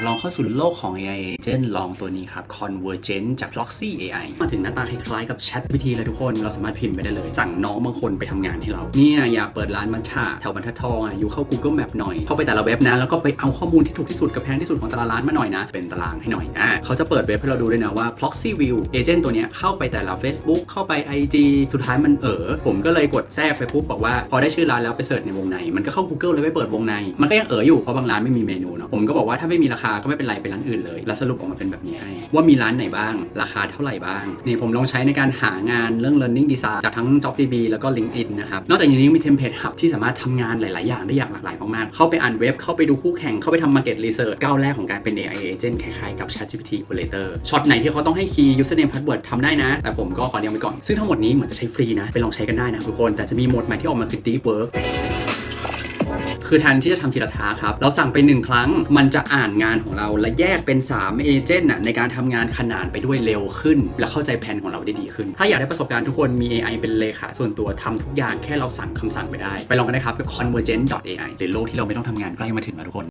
ากลองเข้าสู่โลกของ AI Agent ลองตัวนี้ครับ Convergent จาก Proxy AI มาถึงหน้าตาคล้ายๆกับ Chat วิธีเลยทุกคนเราสามารถพิมพ์ไปได้เลย สั่งน้องบางคนไปทำงานให้เรา เนี่ยอยากเปิดร้านมัทฉะแถวบรรทัดทองอะอยู่เข้า Google Map หน่อย เข้าไปแต่ละเว็บนะ แล้วก็ไปเอาข้อมูลที่ถูกที่สุดกับแพงที่สุดของแต่ละร้านมาหน่อยนะ เป็นตารางให้หน่อยอะเขาจะเปิดเว็บให้เราดูด้วยนะว่า Proxy View Agent ตัวเนี้ยเข้าไปแต่ละ Facebook เข้าไป IG สุดท้ายมันเออผมก็เลยกดแทรกไปปุ๊บบอกว่าพอได้ชื่อร้านแล้วไปเสิร์ชในวงในมันก็เข้า Google เลยไปเปิดวงในมันก็ยังเอออยู่เพราะบางร้านไม่มีเมนูเนาะผมก็บอกว่าถ้าไม่มีราคาก็ไม่เป็นไรไปร้านอื่นเลย แล้วสรุปออกมาเป็นแบบนี้ให้ ว่ามีร้านไหนบ้าง ราคาเท่าไหร่บ้าง นี่ผมลองใช้ในการหางานเรื่อง learning design จากทั้ง JobDB แล้วก็ LinkedIn นะครับ นอกจากนี้ยังมี template hub ที่สามารถทำงานหลาย ๆ อย่างได้อย่างหลากหลายมาก ๆ เข้าไปอ่านเว็บ เข้าไปดูคู่แข่ง เข้าไปทำ market research ก้าวแรกของการเป็น AI agent คล้าย ๆ กับ ChatGPT Operator ช็อตไหนที่เขาต้องให้ key username password ทำได้นะ แต่ผมก็ขอเรียงไว้ก่อน ซึ่งทั้งหมดนี้เหมือนจะใช้ฟรีนะ ไปลองใช้กันได้นะทุกคน แต่จะมีโหมดใหม่ที่ออกมาคือ deep work คือแทนที่จะทำทีละทาครับ เราสั่งไป 1 ครั้ง มันจะอ่านงานของเราและแยกเป็น 3 เอเจนต์น่ะในการทำงานขนานไปด้วยเร็วขึ้น และเข้าใจแผนของเราได้ดีขึ้น ถ้าอยากได้ประสบการณ์ทุกคนมี AI เป็นเลขาส่วนตัวทำทุกอย่างแค่เราสั่งคำสั่งไปได้ ไปลองกันนะครับกับ convergent.ai หรือโลกที่เราไม่ต้องทำงานใกล้มาถึงแล้วทุกคน